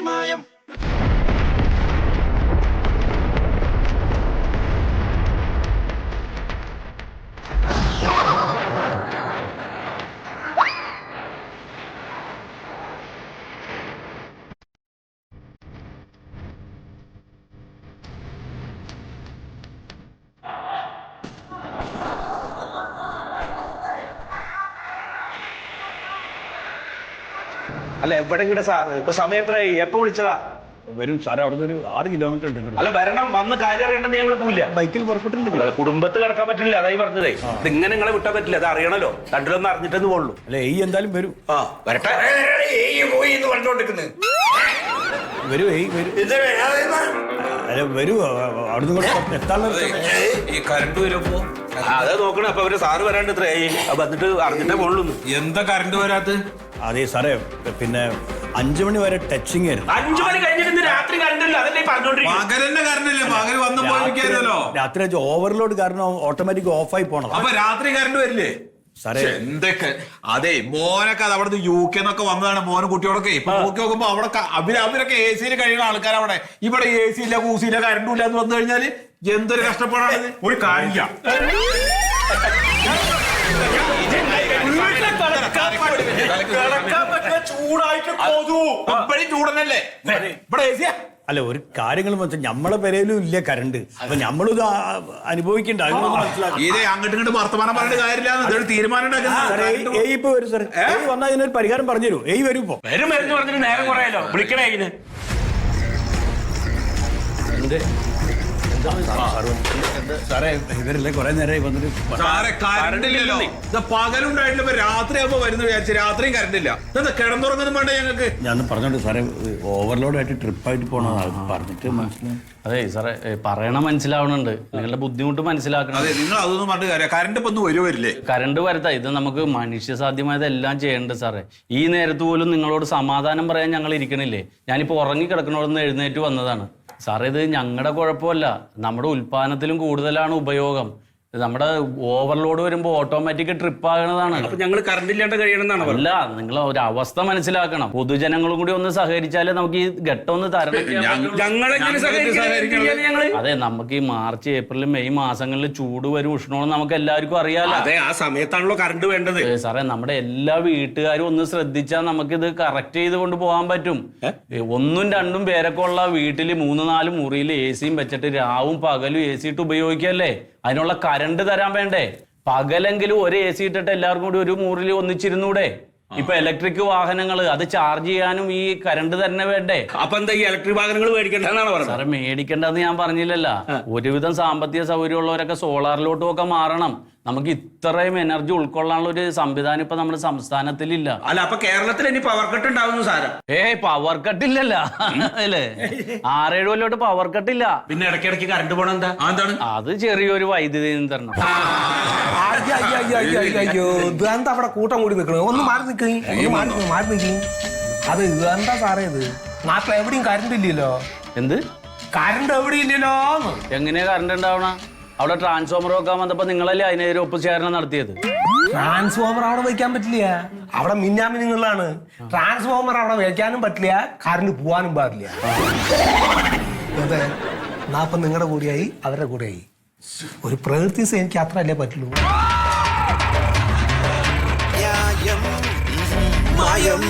മായം അല്ല എവിടെ ഇങ്ങടെ സാർ ഇപ്പൊ സമയം എത്ര എപ്പോ വിളിച്ചതാ? വരും. സാറേ അവിടെ ഒരു ആറ് കിലോമീറ്റർ ഉണ്ട് അല്ല വരണം. വന്ന് കാര്യം അറിയണ്ടെന്ന് ഞങ്ങൾ പോവില്ല. ബൈക്കിൽ പുറപ്പെട്ടിട്ടുണ്ട് അല്ല, കുടുംബത്ത് കിടക്കാൻ പറ്റില്ല അതായി പറഞ്ഞതേ. ഇത് ഇങ്ങനെ നിങ്ങളെ വിട്ടാൻ പറ്റില്ല അത് അറിയണല്ലോ. രണ്ടിലൊന്നും അറിഞ്ഞിട്ടെന്ന് പോകുള്ളൂ അല്ല ഈ എന്തായാലും വരും. ആ വരട്ടെ. പോയി എന്ന് പറഞ്ഞോണ്ടിരിക്കുന്നത് വരൂ ഏയ് വരൂ. ഇത് വരാതെന്നാ? അല്ല വരൂ അവിടുന്ന് ഇങ്ങോട്ട് എത്താനുള്ള ഈ കറണ്ട് വരുമ്പോ അതാ നോക്കണം. അപ്പൊ അവർ സാറ് വരാണ്ട് ഇത്ര വന്നിട്ട് അറിഞ്ഞിട്ടേ പോകുള്ളൂ എന്താ കറണ്ട് വരാത്ത അതെ സാറേ. പിന്നെ അഞ്ചു മണി വരെ ടച്ചിങ് ആയിരുന്നു. അഞ്ചു മണി കഴിഞ്ഞിട്ട് രാത്രി കണ്ടില്ല അതല്ലേ പറഞ്ഞോണ്ടിരിക്കുന്നത് രാത്രി ഓവർലോഡ് കാരണം ഓട്ടോമാറ്റിക് ഓഫായി പോണം അപ്പൊ രാത്രി കറണ്ട് വരില്ലേ? എന്തൊക്കെ? അതെ മോനൊക്കെ അത് അവിടുന്ന് യു കെ എന്നൊക്കെ വന്നതാണ് മോനും കുട്ടിയോടൊക്കെ. ഇപ്പൊ നോക്കി നോക്കുമ്പോ അവിടെ അവർ അവരൊക്കെ എ സിയിൽ കഴിയുന്ന ആൾക്കാർ അവിടെ. ഇവിടെ എ സി ഇല്ല കൂസിയില്ല കറണ്ടും ഇല്ല എന്ന് വന്നു കഴിഞ്ഞാൽ എന്തൊരു കഷ്ടപ്പാടാണ് ഒരു കാര്യം ചൂടായിട്ട് ഇപ്പഴും ചൂടനല്ലേ ഇവിടെ അല്ല ഒരു കാര്യങ്ങൾ വെച്ചാൽ നമ്മളെ പെരയിലും ഇല്ല കരണ്ട്. അപ്പൊ നമ്മളിത് അനുഭവിക്കണ്ട. അതൊന്നും മനസ്സിലാക്കി. ഇതേ അങ്ങോട്ടും ഇങ്ങോട്ട് വർത്തമാനം പറഞ്ഞിട്ട് കാര്യമില്ല. തീരുമാനം എയ് ഉണ്ടാക്കുന്നത് ഏയ് ഇപ്പൊ വരും സാർ ഏയ് വന്നാൽ ഇതിനൊരു പരിഹാരം പറഞ്ഞു തരൂ എയ് വരും ഇപ്പൊ. വരും മരുന്ന് പറഞ്ഞിട്ട് നേരം കുറയല്ലോ വിളിക്കണേ സാറേ ഇവരല്ലേ കുറെ നേരമായി വന്നിട്ട് സാറേ കറണ്ട് ഇല്ലല്ലോ ഇത് പകലുണ്ടായിട്ടില്ല ഇപ്പൊ രാത്രി ആകുമ്പോ വരുന്ന വിചാരിച്ചു രാത്രിയും കറണ്ട് ഇല്ല ഇതെന്താ കിടന്നുറങ്ങുന്നു വേണ്ട ഞങ്ങൾക്ക്? ഞാൻ പറഞ്ഞോണ്ട് സാറേ ഓവർലോഡ് ആയിട്ട് ട്രിപ്പായിട്ട് പറഞ്ഞിട്ട് മനസ്സിലായി. അതെ സാറേ ഏ, പറയണ മനസ്സിലാവണുണ്ട്. നിങ്ങളുടെ ബുദ്ധിമുട്ട് മനസ്സിലാക്കണം. അതെ നിങ്ങൾ അതൊന്നും പറഞ്ഞ കാര്യം കറണ്ട് ഇപ്പൊ ഒന്ന് വരുമോ വരില്ലേ? കറണ്ട് വരുത്താം ഇത് നമുക്ക് മനുഷ്യ സാധ്യമായതെല്ലാം ചെയ്യേണ്ടത് സാറേ. ഈ നേരത്ത് പോലും നിങ്ങളോട് സമാധാനം പറയാൻ ഞങ്ങൾ ഇരിക്കണില്ലേ? ഞാനിപ്പോൾ ഉറങ്ങി കിടക്കണോടൊന്ന് എഴുന്നേറ്റ് വന്നതാണ്. സാറേ ഇത് ഞങ്ങളുടെ കുഴപ്പമല്ല. നമ്മുടെ ഉൽപ്പാദനത്തിലും കൂടുതലാണ് ഉപയോഗം. നമ്മുടെ ഓവർലോഡ് വരുമ്പോൾ ഓട്ടോമാറ്റിക് ട്രിപ്പ് ആകുന്നതാണ് അപ്പൊ ഞങ്ങൾ കറണ്ട് ഇല്ലാണ്ട് കഴിയണമെന്നാണ് അല്ല നിങ്ങൾ ഒരു അവസ്ഥ മനസ്സിലാക്കണം. പൊതുജനങ്ങളും കൂടി ഒന്ന് സഹകരിച്ചാലേ നമുക്ക് ഈ ഘട്ടം ഒന്ന് തരണം. ഞങ്ങൾ? അതെ നമുക്ക് ഈ മാർച്ച് ഏപ്രിൽ മെയ് മാസങ്ങളിൽ ചൂട് വരും ഉഷ്ണവും നമുക്ക് എല്ലാവർക്കും അറിയാലോ. അതെ ആ സമയത്താണല്ലോ കറണ്ട് വേണ്ടത്. സാറേ നമ്മുടെ എല്ലാ വീട്ടുകാരും ഒന്ന് ശ്രദ്ധിച്ചാൽ നമുക്ക് ഇത് കറക്റ്റ് ചെയ്ത് കൊണ്ട് പോകാൻ പറ്റും. ഒന്നും രണ്ടും പേരൊക്കെ ഉള്ള വീട്ടിൽ മൂന്ന് നാല് മുറിയിൽ എ സിയും വെച്ചിട്ട് രാവും പകലും എ സി ഇട്ട് ഉപയോഗിക്കല്ലേ? അതിനുള്ള കരണ്ട് തരാൻ വേണ്ടേ? പകലെങ്കിലും ഒരു എ സി ഇട്ടിട്ട് എല്ലാവർക്കും കൂടി ഒരു മൂറിൽ ഒന്നിച്ചിരുന്നൂടെ? ഇപ്പൊ ഇലക്ട്രിക് വാഹനങ്ങൾ അത് ചാർജ് ചെയ്യാനും ഈ കരണ്ട് തന്നെ വേണ്ടേ? അപ്പൊ എന്താ ഈ ഇലക്ട്രിക് വാഹനങ്ങൾ മേടിക്കണ്ടെന്നാണ് പറഞ്ഞത്? സാറേ മേടിക്കേണ്ടതെന്ന് ഞാൻ പറഞ്ഞില്ലല്ലോ. ഒരുവിധം സാമ്പത്തിക സൗകര്യമുള്ളവരൊക്കെ സോളാറിലോട്ടും ഒക്കെ മാറണം. നമുക്ക് ഇത്രയും എനർജി ഉൾക്കൊള്ളാനുള്ള ഒരു സംവിധാനം ഇപ്പൊ നമ്മുടെ സംസ്ഥാനത്തിലില്ല. അല്ല അപ്പൊ കേരളത്തിൽ ഇനി പവർ കട്ട് ഉണ്ടാവുന്നു സാരം. ഏയ് പവർ കട്ട് ഇല്ലല്ല. അല്ലേ? ആറേഴ് കൊല്ലോട്ട് പവർ കട്ട് ഇല്ല. പിന്നെ ഇടയ്ക്കിടയ്ക്ക് കറണ്ട് പോണ എന്താ? എന്താണ്? അത് ചെറിയൊരു വൈദ്യുതി നിയന്ത്രണം. അയ്യോ, അയ്യോ, അയ്യോ, അയ്യോ, അയ്യോ, അയ്യോ. ഇത് എന്താ അവിടെ കൂട്ടം കൂടി നിൽക്കണത് ഒന്ന് മാറി നിൽക്കേ മാറി നിൽക്കേ അത് ഇത് എന്താ സാറേ ഇത്? നാട്ടിൽ എവിടെയും കറണ്ട് ഇല്ലല്ലോ. എന്ത്? കറണ്ട് എവിടെയും ഇല്ലല്ലോ എങ്ങനെയാ കറണ്ട് ഉണ്ടാവണ? അവിടെ ട്രാൻസ്ഫോമർ വെക്കാൻ വന്നപ്പോ നിങ്ങളല്ലേ അതിനെതിരെ ഒപ്പുചേരണം നടത്തിയത്? ട്രാൻസ്ഫോമർ അവിടെ വയ്ക്കാൻ പറ്റില്ല. അവിടെ മിന്നാമിനുങ്ങളാണ് ട്രാൻസ്ഫോമർ അവിടെ വയ്ക്കാനും പറ്റില്ല. കറണ്ട് പോവാനും പാടില്ല. അതെ. എന്നാ ഇപ്പൊ നിങ്ങളുടെ കൂടെയായി അവരുടെ കൂടെയായി. ഒരു പ്രകൃതി എനിക്ക് അത്ര അല്ലേ പറ്റുള്ളൂ മായം